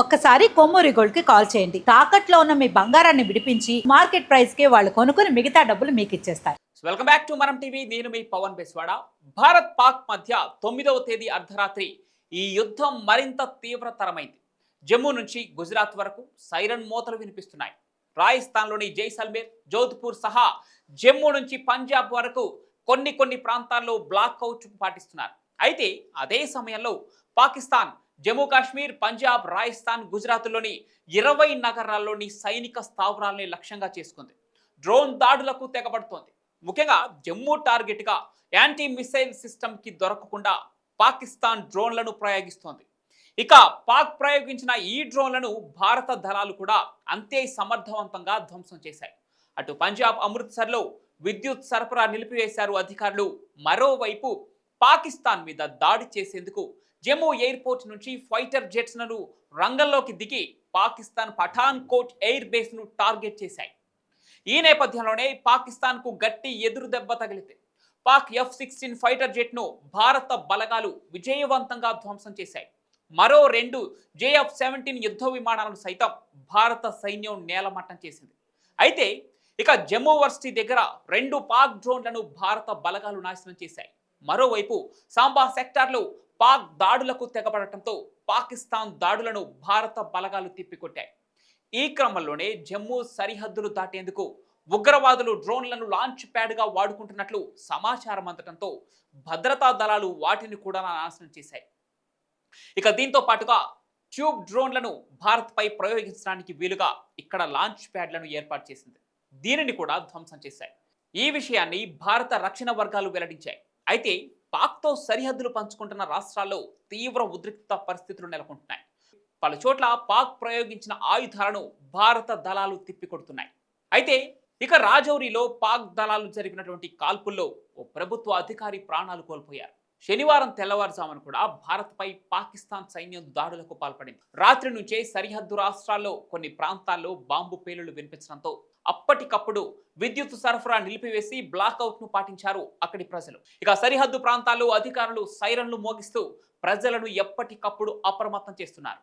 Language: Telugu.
ఒక్కసారి కొమ్మూరి గోల్డ్కి కాల్ చేయండి. తాకట్లో ఉన్న మీ బంగారాన్ని విడిపించి మార్కెట్ ప్రైస్కి వాళ్ళు కొనుక్కుని మిగతా డబ్బులు మీకు ఇచ్చేస్తారు. Welcome back to Manam TV నేను మీ పవన్ బెస్వాడ. భారత్ పాక్ మధ్య తొమ్మిదవ తేదీ అర్ధరాత్రి ఈ యుద్ధం మరింత తీవ్రతరమైంది. జమ్మూ నుంచి గుజరాత్ వరకు సైరన్ మోతలు వినిపిస్తున్నాయి. రాజస్థాన్లోని జైసల్మేర్ జోధ్పూర్ సహా జమ్మూ నుంచి పంజాబ్ వరకు కొన్ని కొన్ని ప్రాంతాల్లో బ్లాక్ అవుట్ పాటిస్తున్నారు. అయితే అదే సమయంలో పాకిస్తాన్ జమ్మూ కాశ్మీర్ పంజాబ్ రాజస్థాన్ గుజరాత్లోని ఇరవై నగరాల్లోని సైనిక స్థావరాలని లక్ష్యంగా చేసుకుంది. డ్రోన్ దాడులకు తెగబడుతోంది. ముఖ్యంగా జమ్మూ టార్గెట్గా యాంటీ మిసైల్ సిస్టమ్కి దొరకకుండా పాకిస్తాన్ డ్రోన్లను ప్రయోగిస్తోంది. ఇక పాక్ ప్రయోగించిన ఈ డ్రోన్లను భారత దళాలు కూడా అంతే సమర్థవంతంగా ధ్వంసం చేశాయి. అటు పంజాబ్ అమృత్సర్లో విద్యుత్ సరఫరా నిలిపివేశారు అధికారులు. మరోవైపు పాకిస్తాన్ మీద దాడి చేసేందుకు జమ్మూ ఎయిర్పోర్ట్ నుంచి ఫైటర్ జెట్స్లను రంగంలోకి దిగి పాకిస్తాన్ పఠాన్ కోట్ ఎయిర్ బేస్ను టార్గెట్ చేశాయి. ఈ నేపథ్యంలోనే పాకిస్తాన్కు గట్టి ఎదురు దెబ్బ తగిలింది. పాక్ ఎఫ్ సిక్స్టీన్ ఫైటర్ జెట్ను భారత బలగాలు విజయవంతంగా ధ్వంసం చేశాయి. మరో రెండు జేఎఫ్ సెవెంటీన్ యుద్ధ విమానాలను సైతం భారత సైన్యం నేలమట్టం చేసింది. అయితే ఇక జమ్మూ వర్సిటీ దగ్గర రెండు పాక్ డ్రోన్లను భారత బలగాలు నాశనం చేశాయి. మరోవైపు సాంబా సెక్టార్లో పాక్ దాడులకు తెగబడటంతో పాకిస్తాన్ దాడులను భారత బలగాలు తిప్పికొట్టాయి. ఈ క్రమంలోనే జమ్మూ సరిహద్దులు దాటేందుకు ఉగ్రవాదులు డ్రోన్లను లాంచ్ ప్యాడ్గా వాడుకుంటున్నట్లు సమాచారం అందటంతో భద్రతా దళాలు వాటిని కూడా నాశనం చేశాయి. ఇక దీంతో పాటుగా ట్యూబ్ డ్రోన్లను భారత్పై ప్రయోగించడానికి వీలుగా ఇక్కడ లాంచ్ ప్యాడ్లను ఏర్పాటు చేసింది. దీనిని కూడా ధ్వంసం చేశాయి. ఈ విషయాన్ని భారత రక్షణ వర్గాలు వెల్లడించాయి. అయితే పాక్తో సరిహద్దులు పంచుకుంటున్న రాష్ట్రాల్లో తీవ్ర ఉద్రిక్త పరిస్థితులు నెలకొంటున్నాయి. పలు చోట్ల పాక్ ప్రయోగించిన ఆయుధాలను భారత దళాలు తిప్పికొడుతున్నాయి. అయితే ఇక రాజౌరిలో పాక్ దళాలు జరిపినటువంటి కాల్పుల్లో ఓ ప్రభుత్వ అధికారి ప్రాణాలు కోల్పోయారు. శనివారం తెల్లవారుజామున కూడా భారత్పై పాకిస్తాన్ సైన్యం దాడులకు పాల్పడింది. రాత్రి నుంచే సరిహద్దు రాష్ట్రాల్లో కొన్ని ప్రాంతాల్లో బాంబు పేలులు వినిపించడంతో అప్పటికప్పుడు విద్యుత్ సరఫరా నిలిపివేసి బ్లాక్అవుట్ను పాటించారు అక్కడి ప్రజలు. ఇక సరిహద్దు ప్రాంతాల్లో అధికారులు సైరన్లు మోగిస్తూ ప్రజలను ఎప్పటికప్పుడు అప్రమత్తం చేస్తున్నారు.